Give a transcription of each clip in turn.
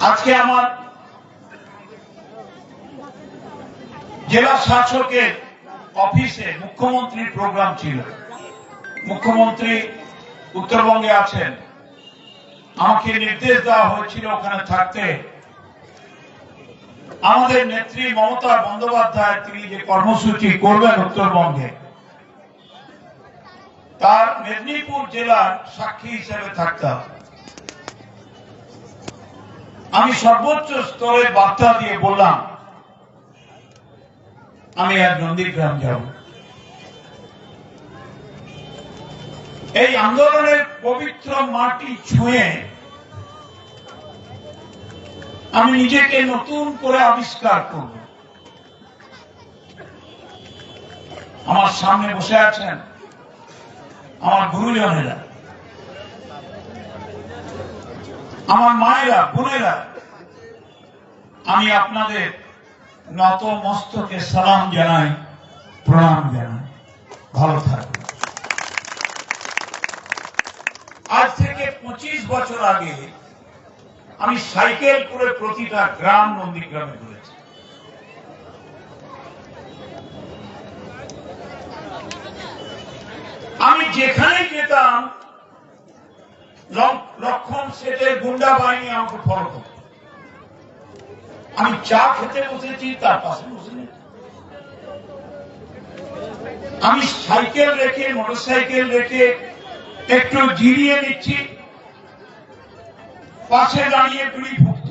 আজকে আমার জেলা শাসকের অফিসে মুখ্যমন্ত্রীর প্রোগ্রাম ছিল। মুখ্যমন্ত্রী উত্তরবঙ্গে আছেন। আমাকে নির্দেশ দেওয়া হয়েছিল ওখানে থাকতে। আমাদের নেত্রী মমতা বন্দ্যোপাধ্যায়, তিনি যে কর্মসূচি করবেন উত্তরবঙ্গে, তার মেদিনীপুর জেলার সাক্ষী হিসেবে থাকতে হবে। আমি সর্বোচ্চ স্তরে বার্তা দিয়ে বললাম, আমি আর নন্দীগ্রাম যাব। এই আন্দোলনের পবিত্র মাটি ছুঁয়ে আমি নিজেকে নতুন করে আবিষ্কার করব। আমার সামনে বসে আছেন আমার গুরুজনেরা। আমার মায়েরা, বোনেরা, আমি আপনাদের নত মস্তকে সালাম জানাই, প্রণাম জানাই। ভালো থাকবেন আজ থেকে পঁচিশ বছর আগে আমি সাইকেল করে প্রতিটা গ্রাম নন্দীগ্রামে ঘুরেছি। আমি যেখানে যেতাম লক্ষণ সেটের গুন্ডা বাহিনী আমাকে ফলো করত আমি চা খেতে বসেছি, তার পাশে বসে আমি সাইকেল রেখে, মোটরসাইকেল রেখে একটু জিরিয়ে নিচ্ছি। পাশে দাঁড়িয়ে গুলি ভুগত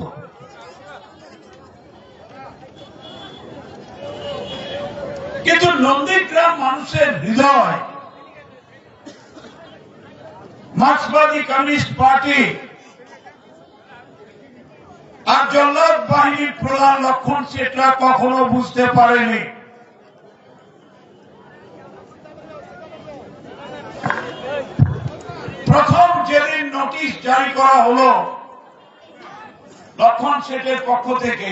কিন্তু নন্দীগ্রাম মানুষের হৃদয় মার্ক্সবাদী কমিউনিস্ট পার্টি আর জল্লাদ বাহিনীর প্রধান লক্ষণ সেটা কখনো বুঝতে পারেনি। প্রথম যেদিন নোটিশ জারি করা হলো, লক্ষণ সেটের পক্ষ থেকে,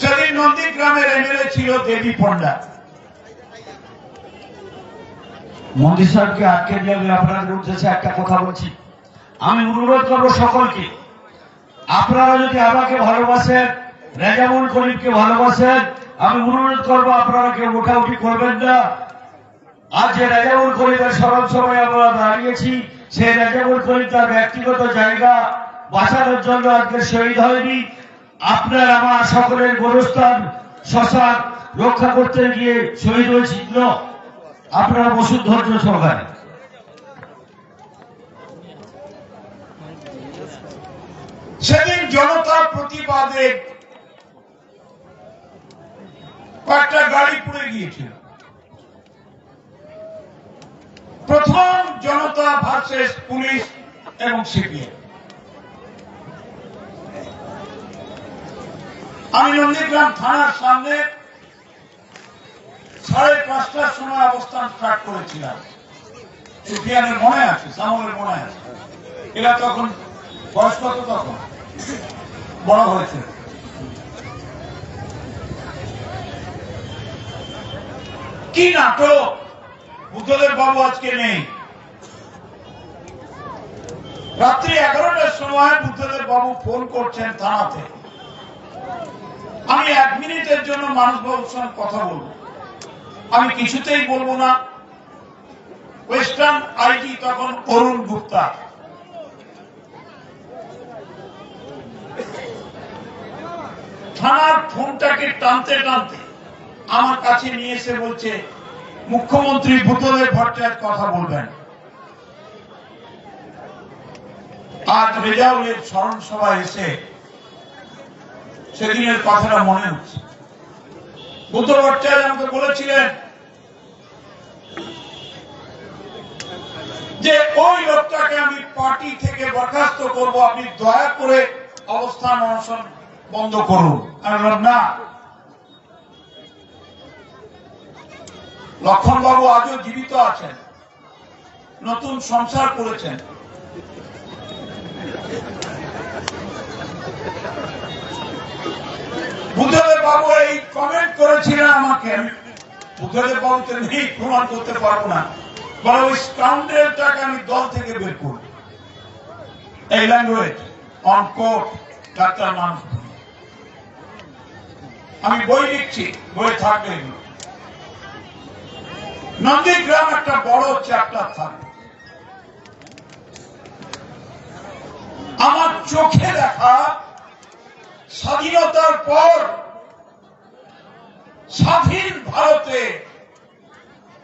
সেদিন নন্দীগ্রামের এমএলএ ছিল দেবী পণ্ডা। মন্ত্রী সাহেবকে আটকে দিয়ে আমি আপনাদের উদ্দেশ্যে একটা কথা বলছি। আমি অনুরোধ করব সকলকে, আপনারা যদি আমাকে ভালোবাসেন রেজামুল করিমকে ভালোবাসেন, আমি অনুরোধ করব আপনারা কেউ উঠাউঠি করবেন না। আজ যে রেজামুল করিমের স্মরণ সময় আমরা দাঁড়িয়েছি, সেই রেজামুল করিম তার ব্যক্তিগত জায়গা বাঁচানোর জন্য আজকে শহীদ হয়নি। আপনার আমার সকলের গোরস্থান, শ্মশান রক্ষা করতে গিয়ে শহীদ হয়েছিল। আপনারা বসুন ধৈর্য সহকারে সেদিন জনতার প্রতিবাদে কয়েকটা গাড়ি পুড়ে গিয়েছিল প্রথম জনতা ভার্সেস পুলিশ এবং সিপিএম। আমি নন্দীগ্রাম থানার সামনে সাড়ে পাঁচটার সময় অবস্থান স্টার্ট করেছিলাম। সুফিয়ানের মনে আছে সামলের মনে আছে। এরা তখন, বয়স কত তখন? বড় হয়েছে। কি নাটক? বুদ্ধদেব বাবু আজকে নেই। রাত্রি এগারোটার সময় বুদ্ধদেব বাবু ফোন করছেন থানাতে। আমি এক মিনিটের জন্য মানুষ বাবুর সঙ্গে কথা বলব। আমি কিছুতেই বলব না। ওয়েস্টার্ন আইজি তখন অরুণ গুপ্তা। থানার ফোনটাকে টানতে টানতে আমার কাছে নিয়ে এসে বলছে, মুখ্যমন্ত্রী বুদ্ধদেব ভট্টাচার্য কথা বলবেন। আজ রেজাউলের স্মরণ সভায় এসে সেদিনের কথাটা মনে হচ্ছে। বুদ্ধ ভট্টাচার্য আমাকে বলেছিলেন যে ওই লোকটাকে আমি পার্টি থেকে বরখাস্ত করব, আপনি দয়া করে অবস্থান অনশন বন্ধ করুন। আমি না। লক্ষণ বাবু আজও জীবিত আছেন, নতুন সংসার করেছেন। বুদ্ধদেব বাবু এই কমেন্ট করেছিলেন আমাকে। আমি বুদ্ধদেব বাবুকে নেই, প্রমাণ করতে পারব না। আমি দল থেকে বের করব। এই ল্যাঙ্গুয়েজ মানুষ আমি বই লিখছি বই থাকবে। নন্দীগ্রাম একটা বড় চ্যাপ্টার থাকবে। আমার চোখে দেখা স্বাধীনতার পর স্বাধীন ভারতে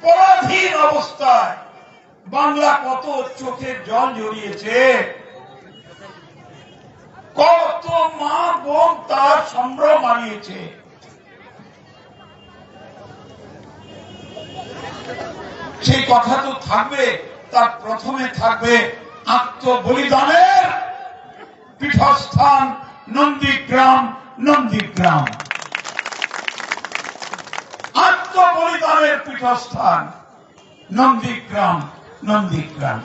পরাধীন অবস্থায় বাংলা কত চোখের জল জড়িয়েছে? কত মা বোন তার সম্ভ্রম মানিয়েছে? সেই কথা তো থাকবে, তার প্রথমে থাকবে আত্মবলিদানের পীঠস্থান নন্দীগ্রাম নন্দীগ্রাম। আত্মবলিদানের পীঠস্থান, নন্দীগ্রাম নন্দীগ্রাম।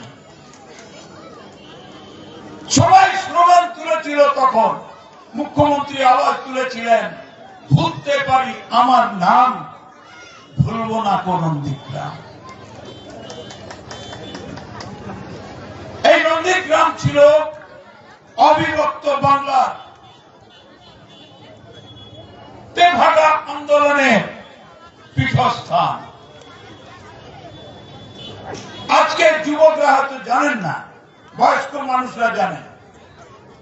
সবাই স্লোগান তুলেছিল তখন, মুখ্যমন্ত্রী আওয়াজ তুলেছিলেন, ভুলতে পারি আমার নাম, ভুলবো না কোন নন্দীগ্রাম। এই নন্দীগ্রাম ছিল অবিভক্ত বাংলা তেভাগা আন্দোলনের পীঠস্থান। আজকের যুবকরা হয়তো জানেন না, বয়স্ক মানুষরা জানেন,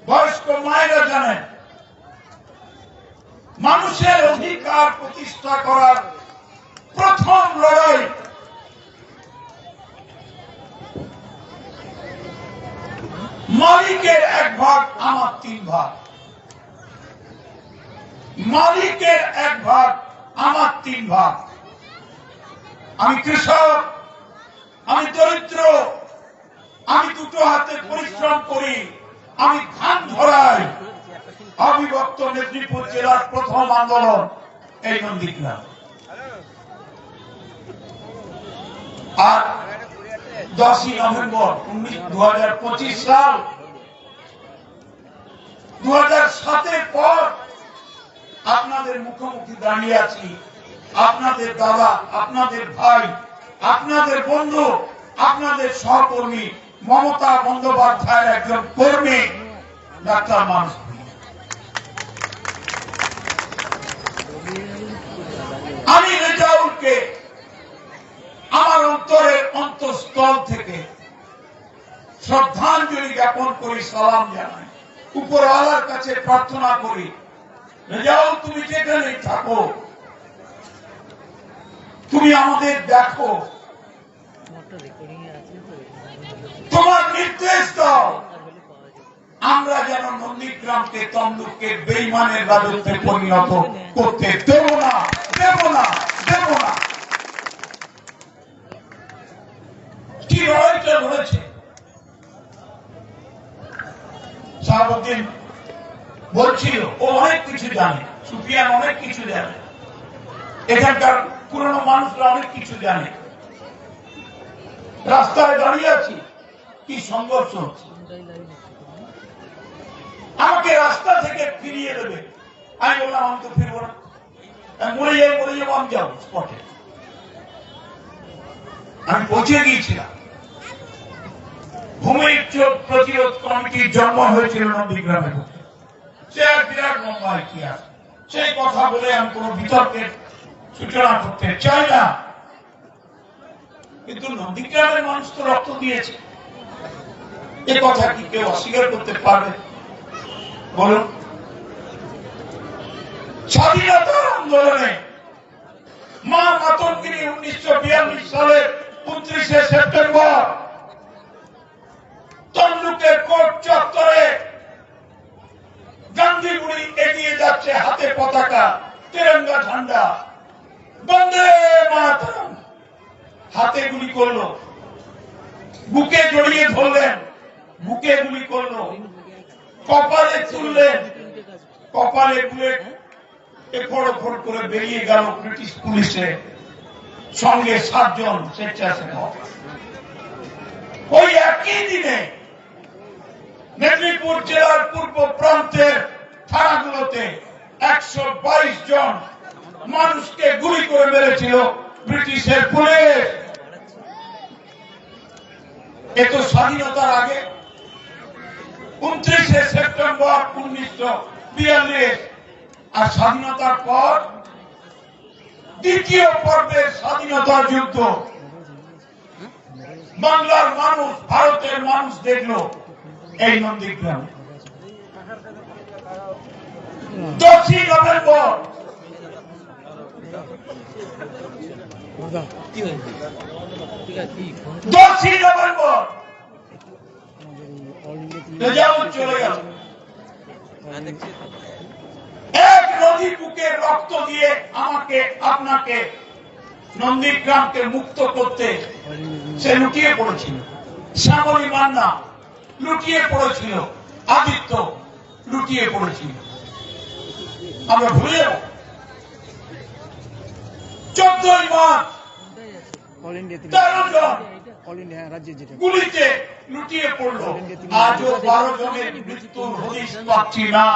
বয়স্ক মায়েরা জানেন, মানুষের অধিকার প্রতিষ্ঠা করার প্রথম লড়াই মালিকের এক ভাগ, আমার তিন ভাগ। মালিকের এক ভাগ, আমার তিন ভাগ। আমি কৃষক, আমি দরিদ্র, আমি দুটো হাতে পরিশ্রম করি, আমি ধান ধরাই। অবিভক্ত মেদিনীপুর জেলার প্রথম আন্দোলন এই নন্দীগ্রাম। আর দশই নভেম্বর দু হাজার পঁচিশ সাল দু হাজার সাতের পর আপনাদের মুখোমুখি দাঁড়িয়ে আছি। আপনাদের দাদা, আপনাদের ভাই, আপনাদের বন্ধু, আপনাদের সহকর্মী, মমতা বন্দ্যোপাধ্যায়ের একজন কর্মী, ডাক্তার মানুষ আমি রেজাউলকে আমার অন্তরের অন্তঃস্থল থেকে শ্রদ্ধাঞ্জলি জ্ঞাপন করি, সালাম জানাই। উপরওয়ালার কাছে প্রার্থনা করি রেজাউল তুমি যেখানেই থাকো। তুমি আমাদের দেখো। তোমার নির্দেশ দাও। আমরা যেন নন্দীগ্রামকে তমলুককে বেইমানের রাজত্বে পরিণত করতে দেব না দেব না দেব না। কি লড়াইটা লড়েছে শাহাবুদ্দিন বলছিল, ও অনেক কিছু জানে। সুফিয়ান অনেক কিছু জানে। এখানকার পুরনো মানুষরা অনেক কিছু জানে। রাস্তায় দাঁড়িয়ে আছি, কি সংঘর্ষ হচ্ছে? আমাকে রাস্তা থেকে ফিরিয়ে দেবে। আমি বললাম, আমি তো ফিরবো না। আমি মরে যাই, মরে যাব, আমি যাব স্পটে। আমি পৌঁছে গিয়েছিলাম। ভূমির চোখ প্রতিরোধ কমিটির জন্ম হয়েছিল নন্দীগ্রামে। এক বিরাট লম্বা ইতিহাস। সেই কথা বলে আমি কোন বিতর্কের সূচনা করতে চাই না। কিন্তু নন্দীগ্রামের মানুষ তো রক্ত দিয়েছে। এ কথা কি কেউ অস্বীকার করতে পারবে? বলুন। স্বাধীনতা আন্দোলনে মা মাতঙ্গিনী উনিশশো বিয়াল্লিশ সালের উনত্রিশে সেপ্টেম্বর তমলুকের কোর্ট চত্বরে গান্ধীগুড়ি এগিয়ে যাচ্ছে হাতে পতাকা ঝান্ডা বন্দে মাতরম। হাতে গুলি করল। বুকে জড়িয়ে ধরলেন। বুকে গুলি করল। কপালে তুললেন। কপালে বুলেট এফড় ওফড় করে বেরিয়ে গেল ব্রিটিশ পুলিশে। সঙ্গে সাতজন স্বেচ্ছাসেবক। ওই একই দিনে মেদিনীপুর জেলার পূর্ব প্রান্তের থানাগুলোতে একশো বাইশ জন মানুষকে গুলি করে মেরেছিল ব্রিটিশের পুলিশ। এ তো স্বাধীনতার আগে। উনত্রিশে সেপ্টেম্বর উনিশশো বিয়াল্লিশ। আর স্বাধীনতার পর দ্বিতীয় পর্বের স্বাধীনতা যুদ্ধ। বাংলার মানুষ, ভারতের মানুষ দেখল এই নন্দীগ্রাম। দশই নভেম্বর দাদা কি হয়েছে ঠিক আছে কি ফোন এক নদী বুকে রক্ত দিয়ে আমাকে, আপনাকে নন্দীগ্রামকে মুক্ত করতে সে লুটিয়ে পড়েছিল। শ্যামলী মান্না লুটিয়ে পড়েছিল। আদিত্য লুটিয়ে পড়েছিল। আমরা ভুলে যাব। চোদ্দই মার্চ যেটা। গুলিতে লুটিয়ে পড়ল। আজও বারো জনের মৃত্যুর হদিশ পাচ্ছি না।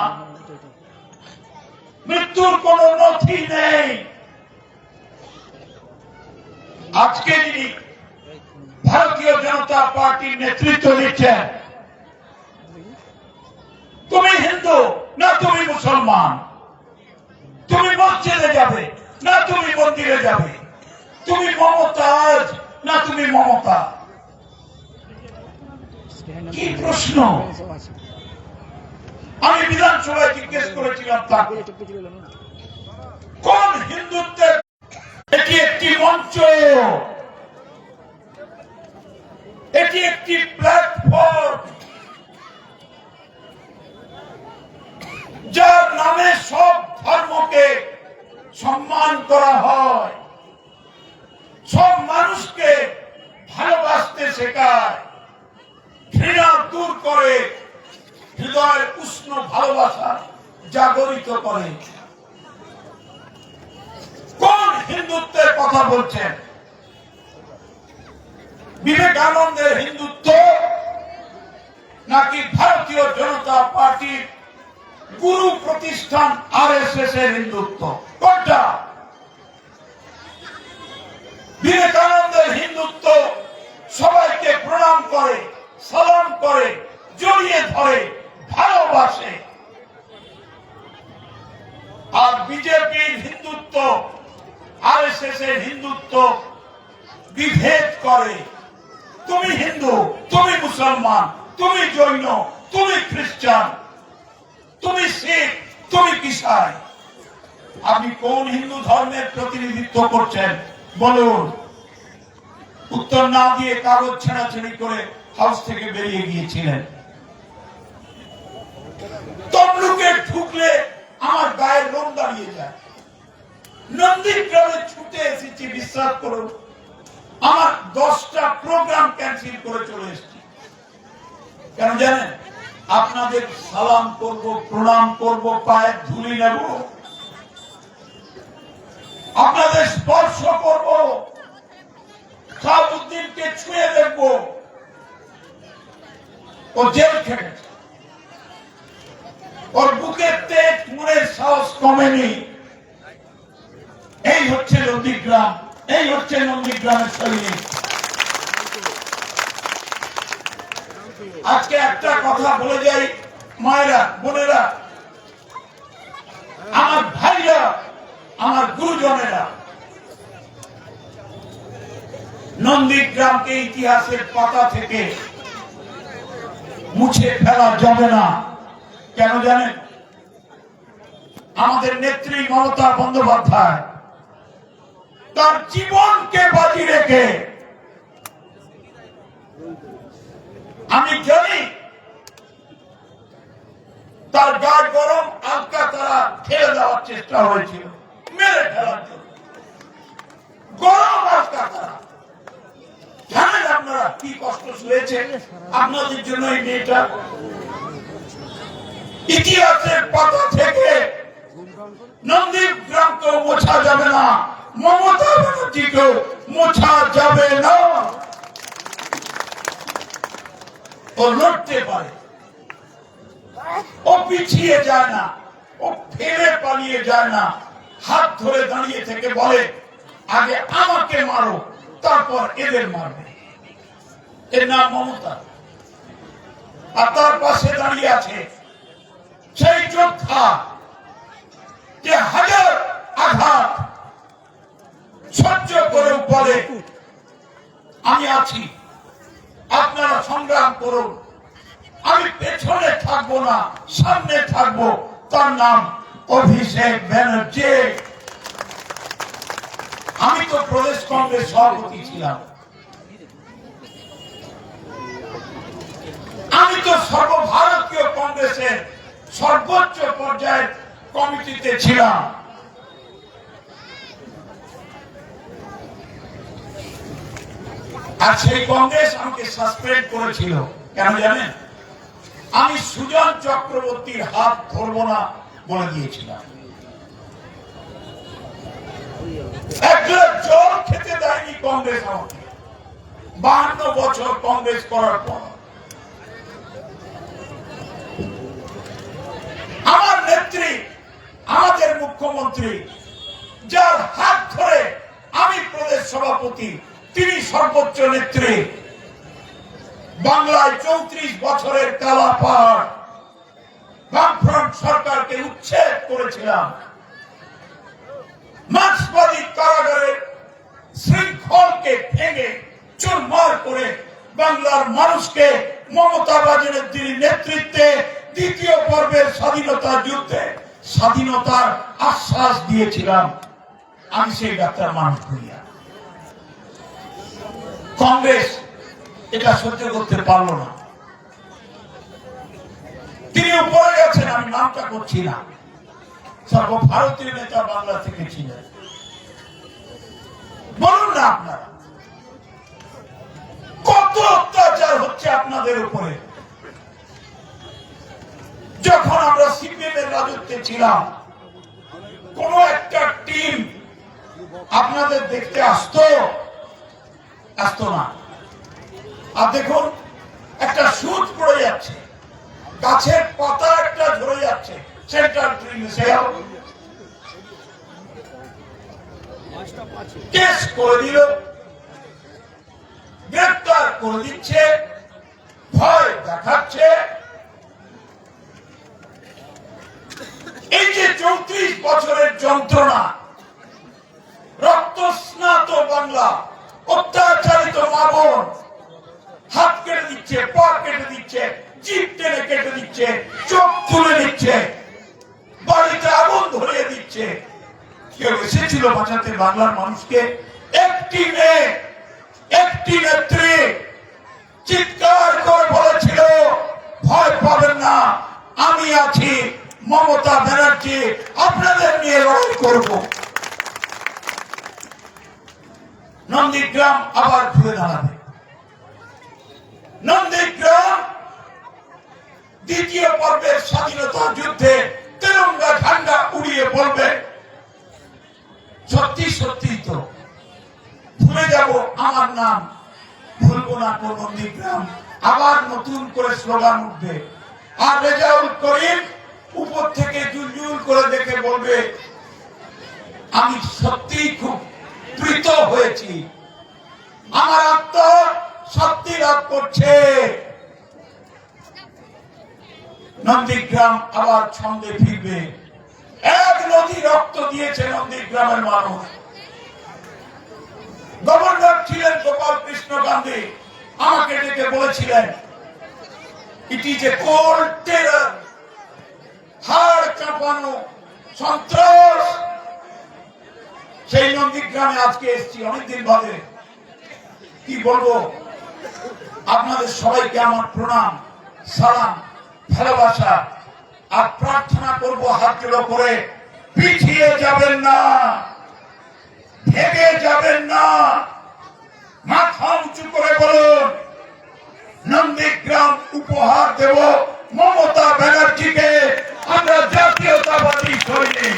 মৃত্যুর কোন নথি নেই। আজকে যিনি ভারতীয় জনতা পার্টির নেতৃত্ব দিচ্ছেন তুমি হিন্দু না তুমি মুসলমান? তুমি মসজিদে যাবে। না তুমি মন্দিরে যাবে। তুমি মমতাজ না তুমি মমতা। কি প্রশ্ন? আমি বিধানসভায় জিজ্ঞেস করেছিলাম তাকে, কোন হিন্দুত্বের এটি একটি মঞ্চ? এটি একটি প্ল্যাটফর্ম যার নামে সব ধর্মকে সম্মান করা হয়। সব মানুষকে ভালোবাসতে শেখায়। ঘৃণা দূর করে, হৃদয়ের উষ্ণ ভালোবাসা জাগরিত করে। কোন হিন্দুত্বের কথা বলছেন? বিবেকানন্দের হিন্দুত্ব নাকি ভারতীয় জনতা পার্টির গুরু প্রতিষ্ঠান আর এস এস এর হিন্দুত্ব। কোনটা? বিবেকানন্দের হিন্দুত্ব সবাইকে প্রণাম করে, সালাম করে, জড়িয়ে ধরে, ভালোবাসে। আর বিজেপির হিন্দুত্ব আর এস এস এর হিন্দুত্ব বিভেদ করে। তুমি হিন্দু, তুমি মুসলমান, তুমি জৈন, তুমি খ্রিস্টান তুমি শিখ তুমি কিসাই আপনি কোন হিন্দু ধর্মের প্রতিনিধিত্ব করছেন? বলুন। উত্তর না দিয়ে কাগজ ছেঁড়াছেড়ি করে হাউস থেকে বেরিয়ে গিয়েছিলেন। তমলুকে ঢুকলে আমার গায়ের লোম দাঁড়িয়ে যায়। নন্দীগ্রামে ছুটে এসেছি, বিশ্বাস করুন। আমার দশটা প্রোগ্রাম ক্যান্সেল করে চলে এসেছি। কেন জানেন? আপনাদের সালাম করব, প্রণাম করব, পায়ের ধুলি নেব। আপনাদের স্পর্শ করব। শাহাবুদ্দিনকে ছুঁয়ে দেখব। ও জেল খেটেছে ওর বুকের তেজ, মনের সাহস কমেনি। এই হচ্ছে নন্দীগ্রাম, এই হচ্ছে নন্দীগ্রামের শৈলী আজকে একটা কথা বলে যাই মায়েরা, বোনেরা। আমার ভাইরা, আমার গুরুজনেরা, নন্দীগ্রামকে ইতিহাসের পাতা থেকে মুছে ফেলা যাবে না। কেন জানেন? আমাদের নেত্রী মমতা বন্দ্যোপাধ্যায় তার জীবনকে বাজি রেখে আমি জানি তার গাঢ় গরম আলকা তারা ঠেলে দেওয়ার চেষ্টা হয়েছিল, মেরে ফেলার জন্য। গরম আলকা তারা। জানেন আপনারা কি কষ্ট শুয়েছে আপনাদের জন্য এই মেয়েটা? ইতিহাসের পাতা থেকে নন্দীগ্রামকেও মোছা যাবে না, মমতা ব্যানার্জিকেও মোছা যাবে না। ও লড়তে পারে। ও পিছিয়ে যায় না। ও ফেলে পালিয়ে যায় না। হাত ধরে দাঁড়িয়ে থেকে বলে, আগে আমাকে মারো, তারপর এদের মারবে। এর নাম মমতা। আর তার পাশে দাঁড়িয়ে আছে সেই যোদ্ধা যে হাজার আঘাত সহ্য করে বলে, আমি আছি। আপনারা সংগ্রাম করুন। আমি পেছনে থাকব না, সামনে থাকব। তার নাম অভিষেক ব্যানার্জি। আমি তো প্রদেশ কংগ্রেস সভাপতি ছিলাম। আমি তো সর্বভারতীয় কংগ্রেসের সর্বোচ্চ পর্যায়ের কমিটিতে ছিলাম। আর সেই কংগ্রেস আমাকে সাসপেন্ড করেছিল। কেন জানেন? আমি সুজন চক্রবর্তীর হাত ধরবো না বলে দিয়েছিলাম। জল খেতে দেয়নি কংগ্রেস আমাকে। বাহান্ন বছর কংগ্রেস করার পর। আমার নেত্রী, আমাদের মুখ্যমন্ত্রী, যার হাত ধরে আমি প্রদেশ সভাপতি তিনি সর্বোচ্চ নেত্রী। বাংলায় চৌত্রিশ বছরের কালা পাহাড়। সরকারকে উচ্ছেদ করেছিলাম। মার্ক্সবাদী কারাগারের শৃঙ্খলকে ভেঙে চুরমার করে বাংলার মানুষকে মমতা বাজারের নেতৃত্বে দ্বিতীয় পর্বের স্বাধীনতা যুদ্ধে স্বাধীনতার আশ্বাস দিয়েছিলাম। আমি সেই ডাক্তার মানুষ করিয়া কংগ্রেস এটা সহ্য করতে পারল না। তিনি উপরে গেছেন, আমি নামটা করছি না। সর্বভারতীয় নেতা বাংলা থেকে ছিলেন। বলুন না আপনারা, কত অত্যাচার হচ্ছে আপনাদের উপরে। যখন আমরা সিপিএম এর রাজত্বে ছিলাম, কোন একটা টিম আপনাদের দেখতে আসতো আসতো না। আর দেখুন, একটা সুচ পড়ে যাচ্ছে। গাছের পাতা একটা ধরে যাচ্ছে। সেন্ট্রাল ট্রেন কেস করে দিল। গ্রেপ্তার করে দিচ্ছে। ভয় দেখাচ্ছে। এই যে চৌত্রিশ বছরের যন্ত্রণা রক্ত স্নাত বাংলা অত্যাচারিত মা বোন। হাত কেটে দিচ্ছে, পা কেটে দিচ্ছে জিপ টেনে কেটে দিচ্ছে, চোখ তুলে দিচ্ছে বাড়িতে আগুন ধরিয়ে দিচ্ছে। কেউ এসেছিল বাঁচাতে বাংলার মানুষকে? একটি মেয়ে, একটি নেত্রী। চিৎকার করে বলেছিল, ভয় পাবেন না, আমি আছি, মমতা ব্যানার্জি, আপনাদের নিয়ে লড়াই করব। নন্দীগ্রাম আবার ঘুরে দাঁড়াবে। নন্দীগ্রাম দ্বিতীয় পর্বের স্বাধীনতা যুদ্ধে তেরঙ্গা ঝান্ডা উড়িয়ে বলবে, সত্যি সত্যি তো ভুলে যাব আমার নাম, ভুলবো না কোন নন্দীগ্রাম। আবার নতুন করে স্লোগান উঠবে। আর রেজাউল করিম উপর থেকে জুলজুল করে দেখে বলবে, আমি সত্যিই খুব প্রীত হয়েছি। আমার আত্মা সত্যি লাভ করছে। নন্দীগ্রাম আবার ছন্দে ফিরবে। এক নদী রক্ত দিয়েছে নন্দীগ্রামের মানুষ। গভর্নর ছিলেন গোপাল কৃষ্ণ গান্ধী। আমাকে ডেকে বলেছিলেন it is a cold terror হাড় কাঁপানো সন্ত্রাস সেই নন্দীগ্রামে আজকে এসেছি, অনেকদিন বাদে। কি বলব? আপনাদের সবাইকে আমার প্রণাম, সালাম, ভালোবাসা আর প্রার্থনা করব হাত জোড়ো করে। পিছিয়ে যাবেন না, ভেঙে যাবেন না। মাথা উঁচু করে বলুন, নন্দীগ্রাম উপহার দেব মমতা ব্যানার্জিকে। আমরা জাতীয়তাবাদী সৈনিক।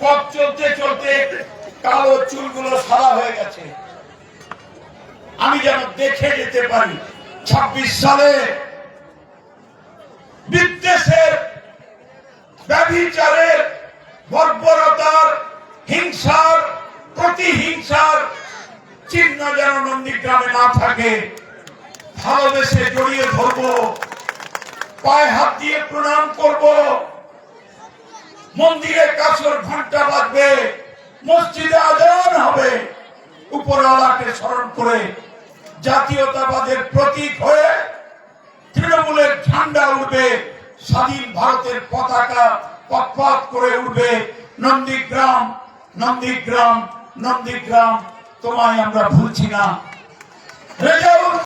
পথ চলতে চলতে কালো চুলগুলো সাদা হয়ে গেছে। আমি যেন দেখে যেতে পারি, ছাব্বিশ সালে বিদ্বেষের, ব্যভিচারের, বর্বরতার, হিংসার, প্রতিহিংসার চিহ্ন যেন নন্দীগ্রামে না থাকে। ভালোবেসে জড়িয়ে ধরবো, পায়ে হাত দিয়ে প্রণাম করব। মন্দিরে কাছর ঘণ্টা বাজবে, মসজিদে আজান হবে। উপরওয়ালাকে স্মরণ করে জাতীয়তাবাদের প্রতীক হয়ে তৃণমূলের ঝান্ডা উঠবে স্বাধীন ভারতের পতাকা পথপথ করে উঠবে নন্দীগ্রাম নন্দীগ্রাম নন্দীগ্রাম। তোমায় আমরা ভুলছি না। রেজাউল